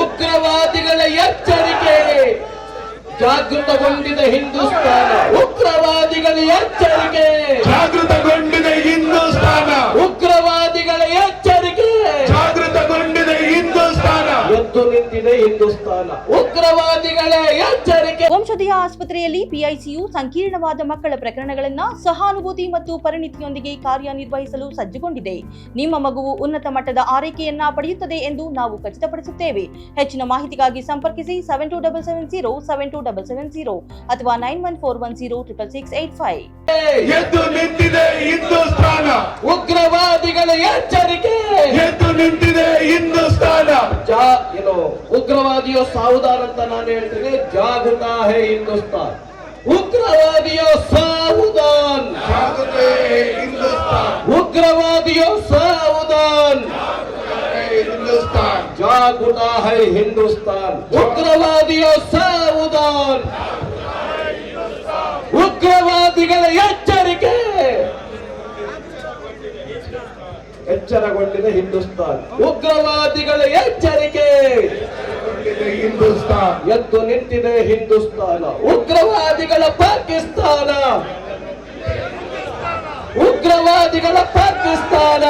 ಉಗ್ರವಾದಿಗಳ ಎಚ್ಚರಿಕೆ ಜಾಗೃತಗೊಂಡಿದ ಹಿಂದೂಸ್ತಾನ. ಉಗ್ರವಾದಿಗಳ ಎಚ್ಚರಿಕೆ ಎದ್ದು ನಿಂತಿದೆ ಹಿಂದೂಸ್ತಾನ. ಉಗ್ರವಾದಿಗಳ ಎಚ್ಚರಿಕೆ. ವಂಶೋದಯ ಆಸ್ಪತ್ರೆಯಲ್ಲಿ ಪಿಐಸಿಯು ಸಂಕೀರ್ಣವಾದ ಮಕ್ಕಳ ಪ್ರಕರಣಗಳನ್ನ ಸಹಾನುಭೂತಿ ಮತ್ತು ಪರಿಣಿತಿಯೊಂದಿಗೆ ಕಾರ್ಯನಿರ್ವಹಿಸಲು ಸಜ್ಜುಗೊಂಡಿದೆ. ನಿಮ್ಮ ಮಗುವು ಉನ್ನತ ಮಟ್ಟದ ಆರೈಕೆಯನ್ನ ಪಡೆಯುತ್ತದೆ ಎಂದು ನಾವು ಖಚಿತಪಡಿಸುತ್ತೇವೆ. ಹೆಚ್ಚಿನ ಮಾಹಿತಿಗಾಗಿ ಸಂಪರ್ಕಿಸಿ seven two double seven zero seven two double seven zero ಅಥವಾ nine one four one zero triple six eight five ಎದ್ದು ನಿಂತಿದೆ ಹಿಂದೂಸ್ತಾನ. ಉಗ್ರವಾದಿಗಳ ಎಚ್ಚರಿಕೆ. ಎದ್ದು ನಿಂತಿದೆ ಉಗ್ರವಾದಿಯೋ ಸಾವುದಾರಂತ ಅಂತ ನಾನು ಹೇಳ್ತೀನಿ ಜಾಗೃತ ಹೇ ಹಿಂದೂಸ್ತಾನ್. ಉಗ್ರವಾದಿಯೋ ಸಾವುದಾನ್. ಉಗ್ರವಾದಿಯೋ ಸಾವುದಾನ್. ಜಾಗೃತ ಹೈ ಹಿಂದೂಸ್ತಾನ್. ಉಗ್ರವಾದಿಯೋ ಸಾವುದಾನ್. ಉಗ್ರವಾದಿಗಳ ಎಚ್ಚರಿಕೆ. ಎಚ್ಚರಗೊಂಡಿದೆ ಹಿಂದೂಸ್ತಾನ್. ಉಗ್ರವಾದಿಗಳ ಎಚ್ಚರಿಕೆ. ಗೊಂಡಿದೆ ಹಿಂದೂಸ್ತಾನ್. ಎದ್ದು ನಿಂತಿದೆ ಹಿಂದೂಸ್ತಾನ. ಉಗ್ರವಾದಿಗಳ ಪಾಕಿಸ್ತಾನ. ಉಗ್ರವಾದಿಗಳ ಪಾಕಿಸ್ತಾನ.